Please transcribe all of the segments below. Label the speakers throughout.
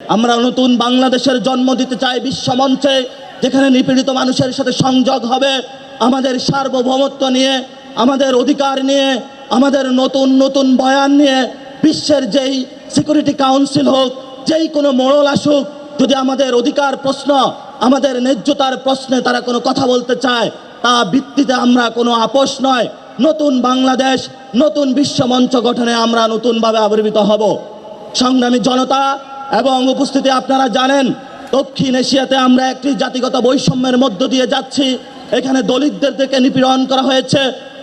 Speaker 1: আমরা নতুন বাংলাদেশের জন্ম দিতে চাই বিশ্বমঞ্চে, যেখানে নিপীড়িত মানুষের সাথে সংযোগ হবে। আমাদের সার্বভৌমত্ব নিয়ে, আমাদের অধিকার নিয়ে, আমাদের নতুন নতুন বয়ান নিয়ে বিশ্বের যেই সিকিউরিটি কাউন্সিল হোক, যেই কোনো মোড়ল আসুক, যদি আমাদের অধিকার প্রশ্ন, আমাদের ন্যায্যতার প্রশ্নে তারা কোনো কথা বলতে চায়, তা ভিত্তিতে আমরা কোনো আপোষ নয়। নতুন বাংলাদেশ, নতুন বিশ্বমঞ্চ গঠনে আমরা নতুনভাবে আবির্ভূত হব। সংগ্রামী জনতা এবং উপস্থিতি আপনারা জানেন, দক্ষিণ এশিয়াতে আমরা একটি জাতিগত বৈষম্যের মধ্য দিয়ে যাচ্ছি। এখানে দলিতদেরকে নিপীড়ন করা হয়েছে,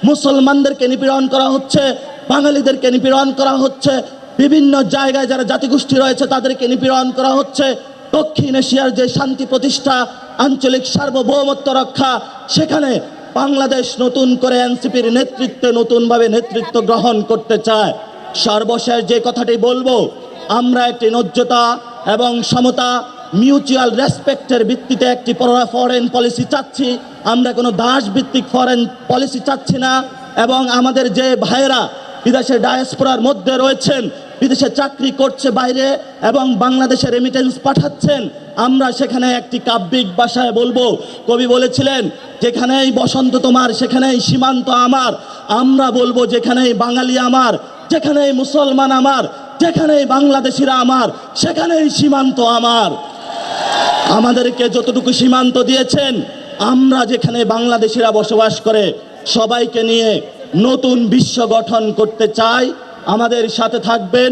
Speaker 1: মুসলমানদেরকে নিপীড়ন করা হচ্ছে, বাঙালিদেরকে নিপীড়ন করা হচ্ছে, বিভিন্ন জায়গায় যারা জাতিগোষ্ঠী রয়েছে তাদেরকে নিপীড়ন করা হচ্ছে। দক্ষিণ এশিয়ার যে শান্তি প্রতিষ্ঠা, আঞ্চলিক সার্বভৌমত্ব রক্ষা, সেখানে বাংলাদেশ নতুন করে এনসিপির নেতৃত্বে নতুনভাবে নেতৃত্ব গ্রহণ করতে চায়। সর্বশেষ যে কথাটি বলব আমরা একটি ন্যায্যতা এবং সমতা মিউচুয়াল রেসপেক্টের ভিত্তিতে একটি ফরেন পলিসি চাচ্ছি। আমরা কোনো দাস ভিত্তিক ফরেন পলিসি চাচ্ছি না এবং আমাদের যে ভাইয়েরা বিদেশে ডায়াসপোরার মধ্যে রয়েছেন, বিদেশে চাকরি করছে বাইরে এবং বাংলাদেশে রেমিটেন্স পাঠাচ্ছেন, আমরা সেখানে একটি কাব্যিক ভাষায় বলব। কবি বলেছিলেন, যেখানেই বসন্ত তোমার, সেখানেই সীমান্ত আমার। আমরা বলব, যেখানেই বাঙালি আমার, যেখানেই মুসলমান আমার যেখানেই বাংলাদেশিরা আমার, সেখানেই সীমান্ত আমার। আমাদেরকে যতটুকু সীমান্ত দিয়েছেন, আমরা যেখানে বাংলাদেশিরা বসবাস করে, সবাইকে নিয়ে নতুন বিশ্ব গঠন করতে চাই। আমাদের সাথে থাকবেন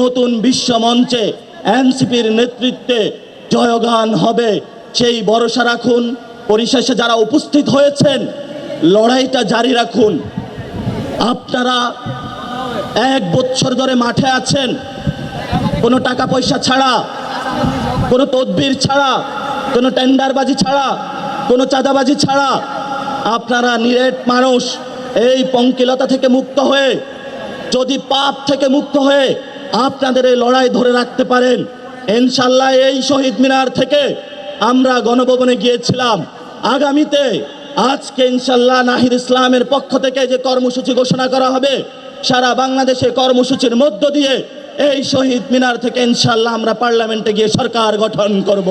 Speaker 1: নতুন বিশ্ব মঞ্চে এনসিপির নেতৃত্বে জয়গান হবে। সেই ভরসা রাখুন। পরিশেষে যারা উপস্থিত হয়েছেন, লড়াইটা জারি রাখুন। আপনারা এক বছর ধরে মাঠে আছেন। কোনো টাকা পয়সা ছাড়া, কোনো তদবির ছাড়া, কোনো টেন্ডারবাজি ছাড়া, কোনো চাঁদাবাজি ছাড়া আপনারা নিরেট মানুষ, এই পঙ্কিলতা থেকে মুক্ত হয়ে, যদি পাপ থেকে মুক্ত হয়ে আপনাদের এই লড়াই ধরে রাখতে পারেন। ইনশাল্লাহ এই শহীদ মিনার থেকে আমরা গণভবনে গিয়েছিলাম। আগামীতে আজকে ইনশাল্লাহ নাহিদ ইসলামের পক্ষ থেকে যে কর্মসূচি ঘোষণা করা হবে সারা বাংলাদেশে কর্মসূচির মধ্য দিয়ে এই শহীদ মিনার থেকে ইনশাল্লাহ আমরা পার্লামেন্টে গিয়ে সরকার গঠন করব।